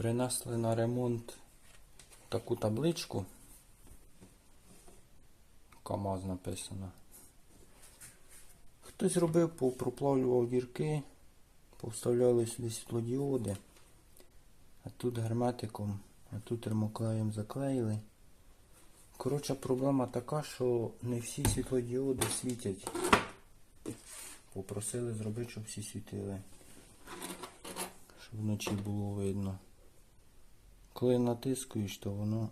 Принесли на ремонт таку табличку. КАМАЗ написано. Хтось робив, проплавлював дірки, повставляли сюди світлодіоди. А тут герметиком, а тут термоклеєм заклеїли. Коротше, проблема така, що не всі світлодіоди світять. Попросили зробити, щоб всі світили. Щоб вночі було видно. Коли натискуєш, то воно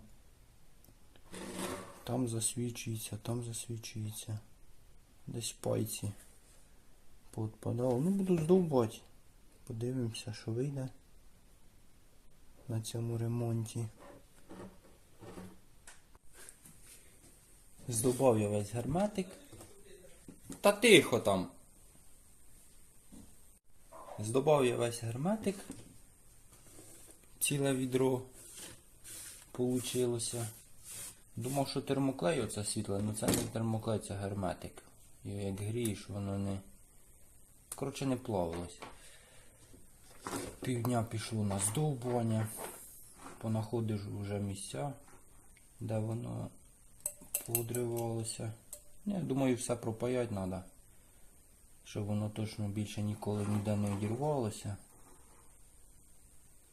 там засвічується, там засвічується. Десь пальці поотпадало. Ну буду здовбати. Подивимося, що вийде на цьому ремонті. Здобав я весь герметик. Та тихо там. Здобав я весь герметик. Ціле відро получилося. Думав, що термоклей оце світле, але це не термоклей, це герметик. Його як грієш, воно не. Коротше, не плавилось. Півдня пішло на здовбування. Понаходиш вже місця, де воно поодривалося. Я думаю, все пропаять треба. Щоб воно точно більше ніколи ніде не одірвалося.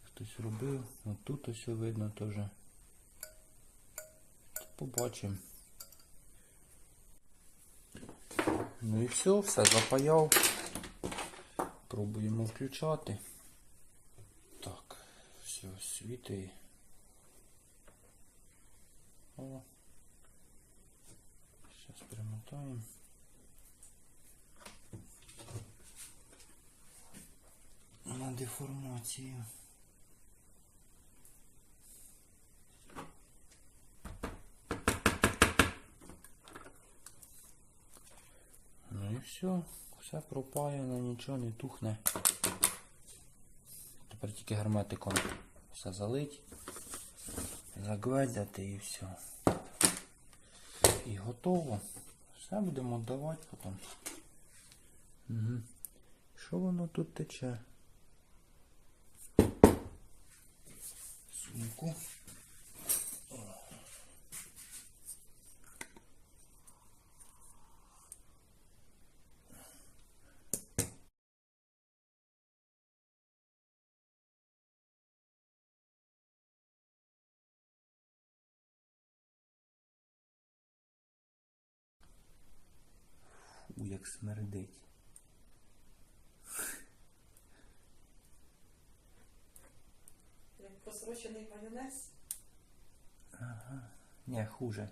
Хтось робив. От тут ось видно теж. Побачимо. Ну і все, все запаяв. Пробуємо включати. Так, все, світи. О. Зараз примотаємо. На деформацію. І все, все пропаяно, нічого не тухне. Тепер тільки герметиком все залить, загведяти і все. І готово. Все будемо давати потім. Угу. Що воно тут тече? Сумку. Фу, як смердить. Як просрочений майонез. Не, хуже.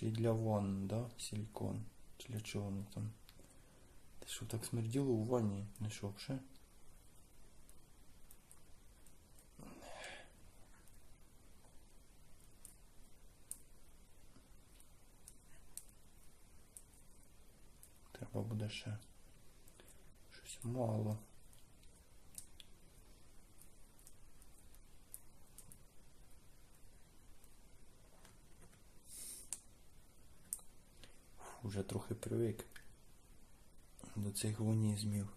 Еще и для ванн, да, силикон. Для чего он там? Ты что, так смердило у ванне? Ну что, вообще? Треба буде ще щось мало. Вже трохи привик до цих гонізмів.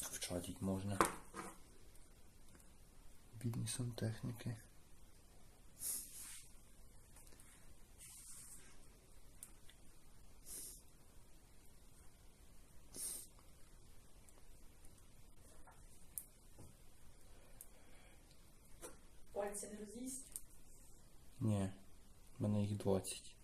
Вчатить можна. Бідні сантехніки. Ні, в мене їх 20.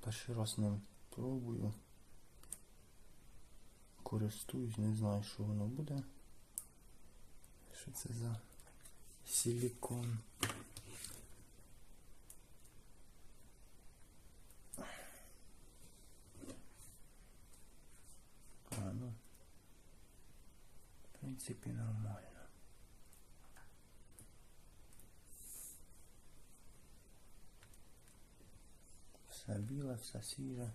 Перший раз ним пробую. Користуюсь, не знаю, що воно буде. Що це за Силикон. А, ну, в принципі, нормально. Все біле, все свіже.